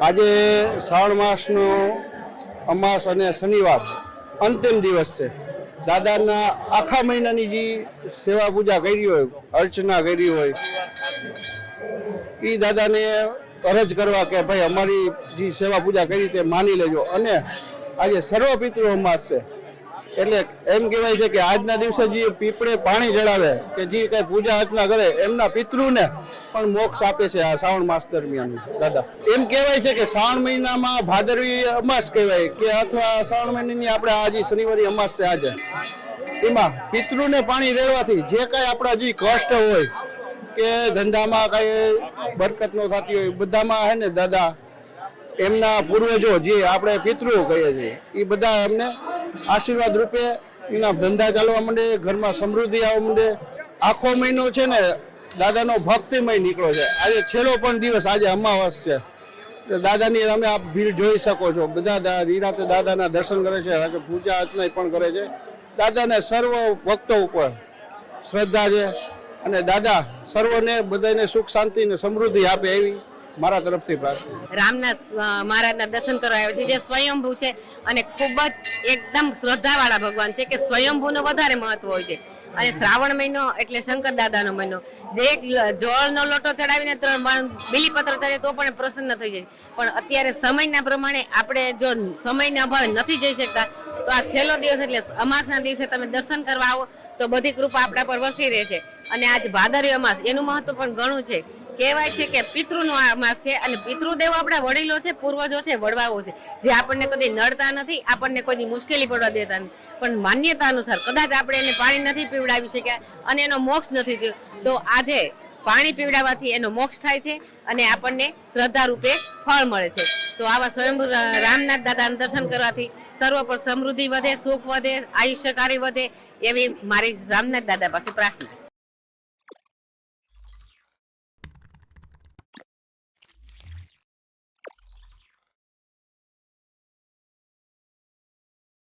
આજે શ્રાવણ માસનો અમાસ અને શનિવાર અંતિમ દિવસ છે. દાદાના આખા મહિનાની જે સેવા પૂજા કરી હોય, અર્ચના કરી હોય એ દાદાને અરજ કરવા કે ભાઈ અમારી જે સેવા પૂજા કરી તે માની લેજો. અને આજે સર્વ પિતૃ અમાસ છે. એટલે એમ કહેવાય છે કે આજના દિવસે જે પીપળે પાણી ચડાવે કે જે કઈ પૂજા અર્ચના કરે, એમના પિતૃને પણ મોક્ષ આપે છે આ શ્રાવણ માસ દરમિયાન. દાદા, એમ કહેવાય છે કે શ્રાવણ મહિનામાં ભાદરવી અમાસ કહેવાય, કે અથવા શ્રાવણ મહિનાની આપણે આજે શનિવારી અમાસ છે આજે, એમાં પિતૃને પાણી રેડવાથી જે કાંઈ આપણા જે કષ્ટ હોય, કે ધંધામાં કાંઈ બરકત ન થતી હોય, બધામાં હે ને દાદા, એમના પૂર્વજો જે આપણે પિતૃ કહીએ છીએ, એ બધા એમને આશીર્વાદ રૂપે એના ધંધા ચાલવા માંડે, ઘરમાં સમૃદ્ધિ આવવા માંડે. આખો મહિનો છે ને દાદાનો ભક્તિમય નીકળો છે. આજે છેલ્લો પણ દિવસ, આજે અમાવાસ છે. દાદાની તમે આ ભીડ જોઈ શકો છો. બધા નિરાતે દાદાના દર્શન કરે છે પૂજા અર્ચના પણ કરે છે. દાદાને સર્વ ભક્તો ઉપર શ્રદ્ધા છે અને દાદા સર્વને બધાને સુખ, શાંતિ અને સમૃદ્ધિ આપે એવી મારા તરફથી રામનાથ મહારાજના દર્શન કરવા આવ્યો છે. જે સ્વયંભૂ છે અને ખૂબ જ એકદમ શ્રદ્ધાવાળા ભગવાન છે કે સ્વયંભૂનું વધારે મહત્વ હોય છે. અને શ્રાવણ મહિનો એટલે શંકર દાદાનો મહિનો. જે એક જળનો લોટો ચડાવીને ત્રણ બીલીપત્ર ચડે તો પણ પ્રસન્ન થઈ જાય. પણ અત્યારે સમયના પ્રમાણે આપણે જો સમયના અભાવે નથી જઈ શકતા, તો આ છેલ્લો દિવસ એટલે અમાસના દિવસે તમે દર્શન કરવા આવો તો બધી કૃપા આપણા પર વસી રહે છે. અને આજ ભાદરવી અમાસ, એનું મહત્વ પણ ઘણું છે. કહેવાય છે કે પિતૃનો આ માસ છે અને પિતૃદેવો આપણા વડીલો છે, પૂર્વજો છે, વડવાઓ છે. જે આપણને કદી નડતા નથી, આપણને કોઈની મુશ્કેલી પડવા દેતા નથી. પણ માન્યતા અનુસાર કદાચ આપણે એને પાણી નથી પીવડાવી શક્યા અને એનો મોક્ષ નથી થયો, તો આજે પાણી પીવડાવવાથી એનો મોક્ષ થાય છે અને આપણને શ્રદ્ધા રૂપે ફળ મળે છે. તો આવા સ્વયંભૂ રામનાથ દાદાના દર્શન કરવાથી સર્વ પર સમૃદ્ધિ વધે, સુખ વધે, આયુષ્યકારી વધે એવી મારી રામનાથ દાદા પાસે પ્રાર્થના